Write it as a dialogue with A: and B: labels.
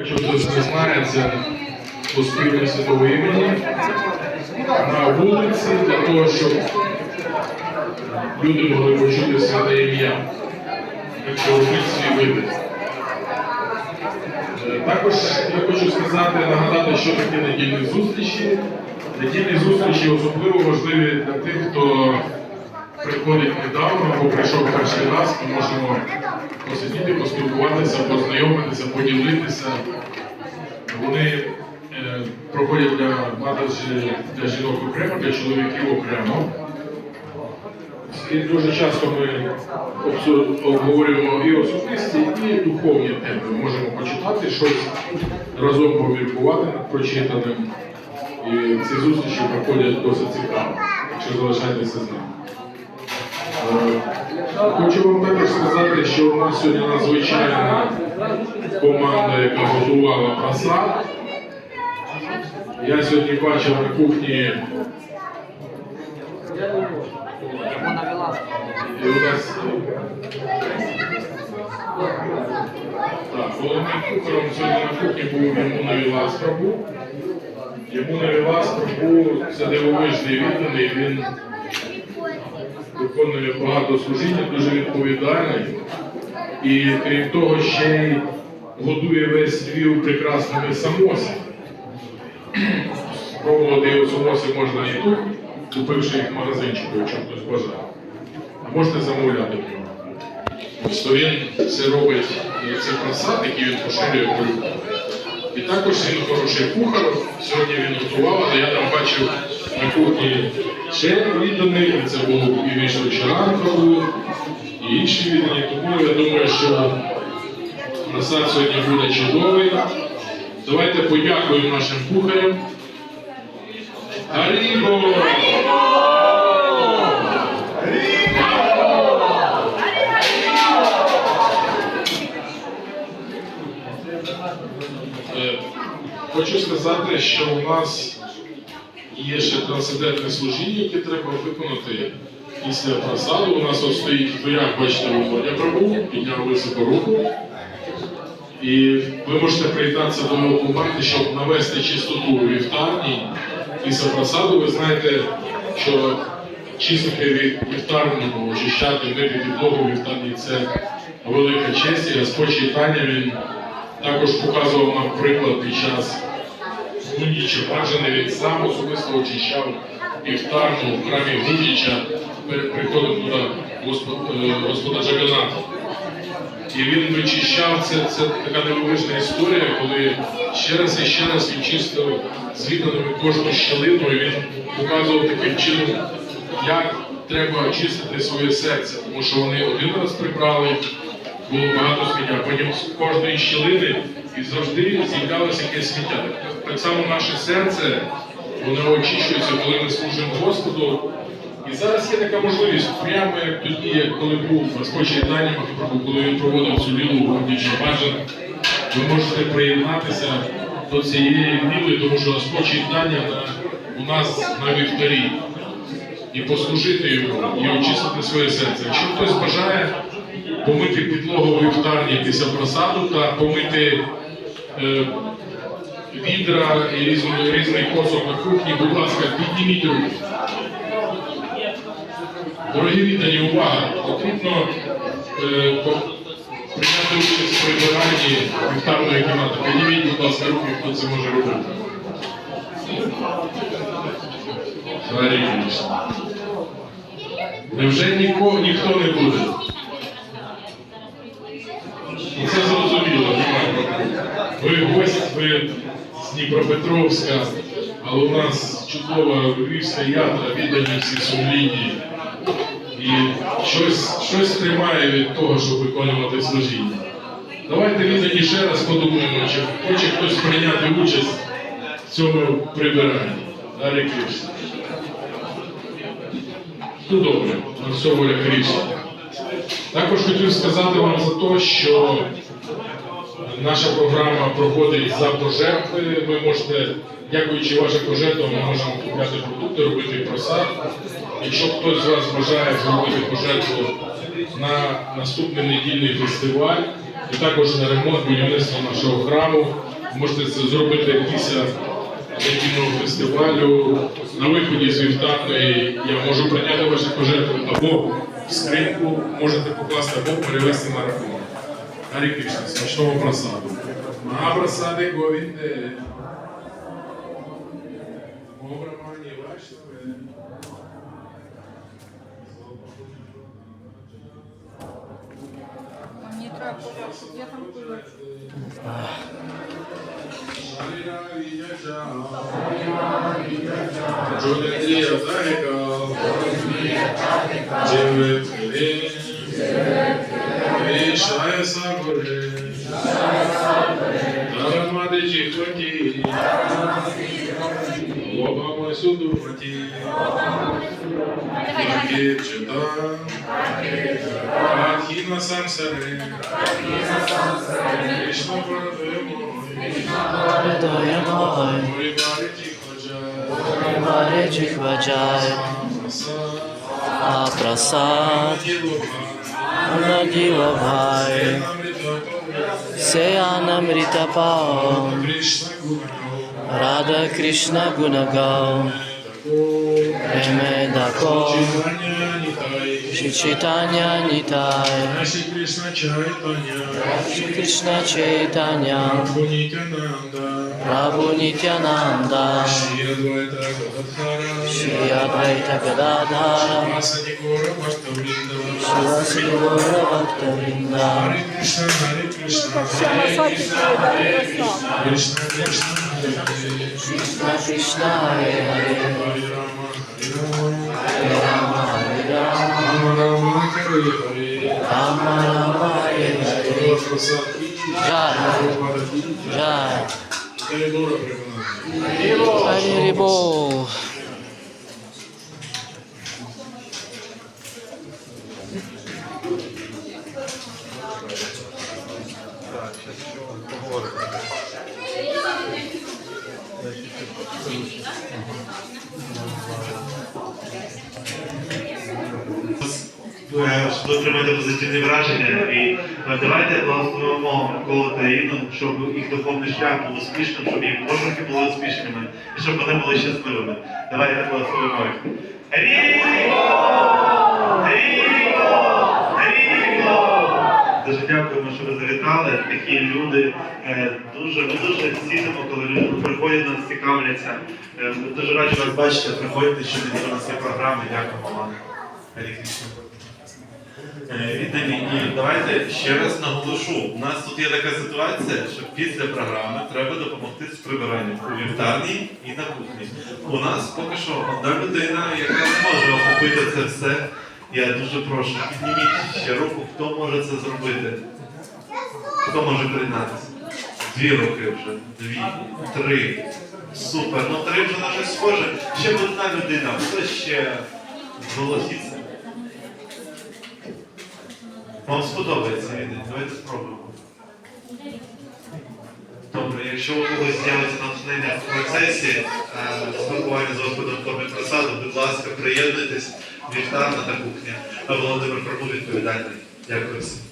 A: Якщо хтось не знає, це поспільне світове імені на вулиці для того, щоб люди могли почути святе ім'я, якщо свій вибір. Е, Також я хочу сказати, нагадати, що таке недільні зустрічі. Недільні зустрічі особливо важливі для тих, хто приходить недавно або прийшов перший раз, ми можемо посидіти, поспілкуватися, познайомитися, поділитися. Вони е, проходять для надажі для жінок окремо, для чоловіків окремо. І дуже часто ми обговорюємо і особисті, і духовні теми. Можемо почитати щось, разом поміркувати над прочитаним. І ці зустрічі проходять досить цікаво, якщо залишаєтеся з нами. Хочу вам також сказати, що у нас сьогодні надзвичайна команда, яка готувала просад. Я сьогодні бачив на кухні. І у нас так, головним кухарем сьогодні на кухні був Ямуна Вілас Прабу. Ямуна Вілас Прабу це дивовижний відданий, він виконує багато служіння, дуже відповідальний. І крім того, ще й годує весь Львів прекрасними самосами. Спробувати його самоси можна і тут, купивши їх в магазинчику, якщо хтось бажає. А можете замовляти в нього. Ось то він це робить е, це просад, який він поширює по. І також він хороший кухар. Сьогодні він готував, але я там бачив на кухні ще відданий, це був і вийшов Чаранкову, і інші віддані. Тому я думаю, що просад сьогодні буде чудовий. Давайте подякуємо нашим кухарям. Гарібо! Е, Хочу сказати, що у нас є ще трансцендентне служіння, яке треба виконати після просаду. У нас от стоїть в дверях, бачите, Володя Прабу, підняв високо руку. І ви можете приєднатися до його команди, щоб навести чистоту у вівтарні після просаду. Ви знаєте, що чистити ві- вівтарню, очищати, мити підлогу в вівтарні це велика честь. І Господь читання він також показував нам приклад під час Чепаджини. Він сам особисто очищав вівтарну в храмі Гудіча приходом туди Господ- е, Господа Джаганата. І він вичищав це, це така дивовижна історія, коли ще раз і ще раз він чистив з відданими кожну щелину, і він показував таким чином, як треба очистити своє серце, тому що вони один раз прибрали, було багато сміття, потім з кожної щілини і завжди з'являлося якесь сміття. Так, само наше серце, воно очищується, коли ми служимо Господу. І зараз є така можливість, прямо як тоді, коли був Господь Єднання коли він проводив цю лілу Гандіча Баджан, ви можете приєднатися до цієї ліли, тому що Господь Єднання у нас на вівтарі. І послужити йому, і очистити своє серце. Якщо хтось бажає помити підлогу вівтарні після просаду та помити е, відра і різний, різний посуд на кухні, будь ласка, підніміть руку. Дорогі віддані, увага! Потрібно е, по- прийняти участь в прибиранні вівтарної кімнати. Підніміть, будь ласка, руки, хто це може робити. Невже ніко, ніхто не буде? Це зрозуміло. Ви гость, ви Дніпропетровська, але у нас чудова львівська ядра, віддані всі сумлінні. І щось, щось тримає від того, щоб виконувати служіння. Давайте віддані ще раз подумаємо, чи хоче хтось прийняти участь в цьому прибиранні. Дарі Кришна. Ну добре, на воля Кришна. Також хотів сказати вам за те, що наша програма проходить за пожертви. Ви можете, дякуючи вашим пожертвам, ми можемо купляти продукти, робити просад. Якщо хтось з вас бажає зробити пожертву на наступний недільний фестиваль, і також на ремонт будівництва нашого храму. Можете це зробити після недільного фестивалю. На виході з вівтарної я можу прийняти ваші пожертви або в скриньку можете покласти або перевести на рахунок. Гарі Кришна, смачного просаду. Махапрасади Говінде. Обрамані ваші.
B: А Мені треба показати, щоб я там була.
A: Джолендія Захіка, Дживет Хиле, Вішає Сагоре, Тарамади Чіхваті, Обама Судуматі, Макірчита, Адхіна Самсаре, Кришна Парадемо,
C: Hridayamai,
A: Морі Барі Тіходжа,
C: Hare Chikvajai, Aprasad, Anadiva Bhai, Seyanamrita Pao, Radha Krishna Gunagau, Remedako, Shri Chaitanya Nitai,
A: Шри Кришна Чайтаня,
C: Shri Krishna Chaitanya,
A: Пунітянанда,
C: Prabhu Nityananda,
A: Шри Адвайта Гададхара,
C: श्री अद्वैत गदाधार
A: शिवासी गौर भक्त वृंदा
C: हरे कृष्ण हरे कृष्ण
A: कृष्ण कृष्ण हरे हरे
C: हरे राम हरे राम
A: हरे राम
C: राम
A: राम
C: राम
A: हरे हरे जय
C: जय हरे बोल
D: Е, щоб отримати позитивні враження. І е, давайте благословимо та Інну, щоб їх духовний шлях був успішним, щоб їх пошуки були успішними і щоб вони були щасливими. Давайте благословимо їх. Ріко! Ріко! Дуже дякуємо, що ви завітали. Такі люди е, дуже ми дуже цінимо, коли люди приходять нас цікавляться. Е, Ми дуже раді вас бачити. Приходьте щодня до нас є програми. Дякуємо вам. Е, Віддані, і давайте ще раз наголошу. У нас тут є така ситуація, що після програми треба допомогти з прибиранням у вівтарні і на кухні. У нас поки що одна людина, яка не може охопити це все. Я дуже прошу, підніміть ще руку, хто може це зробити. Хто може приєднатися? Дві руки вже, дві, три. Супер. Ну три вже на щось схоже. Ще одна людина, хто ще зголосіться. Вам сподобається відео? Давайте спробуємо. Добре, якщо у когось з'явиться натхнення в процесі е, спілкування з Господом формі просаду, будь ласка, приєднуйтесь, вівтарна та кухня. А Володимир Пробу відповідальний. Дякую всім.